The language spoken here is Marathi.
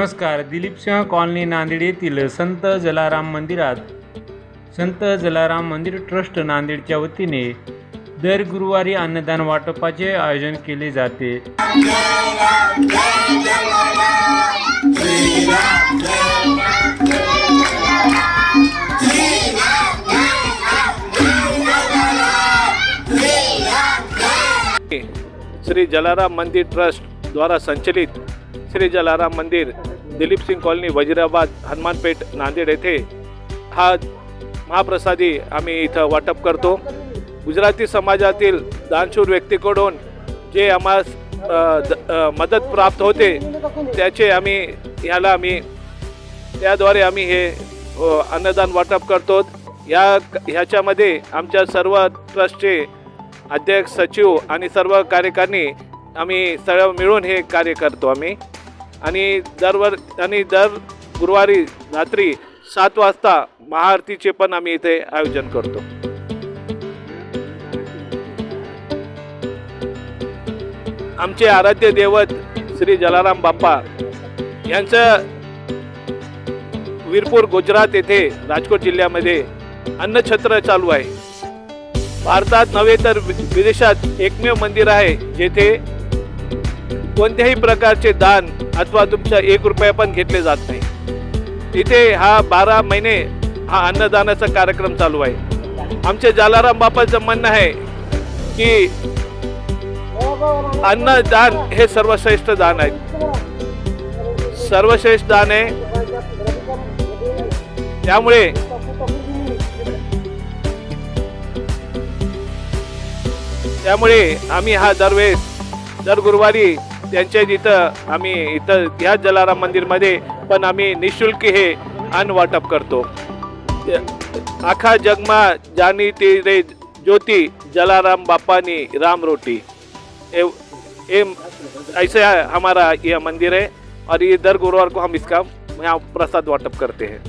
नमस्कार दिलीपसिंह कॉलनी नांदेड येथील संत जलाराम मंदिरात संत जलाराम मंदिर ट्रस्ट नांदेडच्या वतीने दर गुरुवारी अन्नदान वाटपाचे आयोजन केले जाते. श्री जलाराम मंदिर ट्रस्ट द्वारा संचलित श्री जलाराम मंदिर दिलीप सिंग कॉलनी वजिराबाद हनुमानपेठ नांदेड येथे हा महाप्रसादी आम्ही इथं वाटप करतो. गुजराती समाजातील दानशूर व्यक्तीकडून जे आम्हास मदत प्राप्त होते त्याचे आम्ही ह्याला आम्ही त्याद्वारे आम्ही हे अन्नदान वाटप करतो. या ह्याच्यामध्ये आमच्या सर्व ट्रस्टचे अध्यक्ष सचिव आणि सर्व कार्यकारिणी आम्ही सर्व मिळून हे कार्य करतो आम्ही. आणि दरवर आणि दर गुरुवारी रात्री सात वाजता महाआरतीचे पण आम्ही इथे आयोजन करतो. आमचे आराध्य दैवत श्री जलाराम बाप्पा यांचं वीरपूर गुजरात येथे राजकोट जिल्ह्यामध्ये अन्नछत्र चालू आहे. भारतात नव्हे तर वि- विदेशात एकमेव मंदिर आहे जेथे कोणत्याही प्रकारचे दान अथवा तुमचा एक रुपया पण घेतले जात नाही. इथे हा बारा महिने हा अन्नदानाचा कार्यक्रम चालू आहे. आमचे जालाराम बापाचं म्हणणं आहे की अन्नदान हे सर्वश्रेष्ठ दान आहे. सर्वश्रेष्ठ दान आहे. त्यामुळे त्यामुळे आम्ही हा दरवेळेस दर गुरुवारी त्यांच्या इथं आम्ही इथं ह्या जलाराम मंदिरमध्ये पण आम्ही निशुल्क हे अन्न वाटप करतो. आखा जगमा जानी ते रे ज्योति जलाराम बापानी राम रोटी. ए, ये ऐसे हमारा यह मंदिर है और ये दर गुरुवार को हम इसका यहाँ प्रसाद वाटप करते हैं।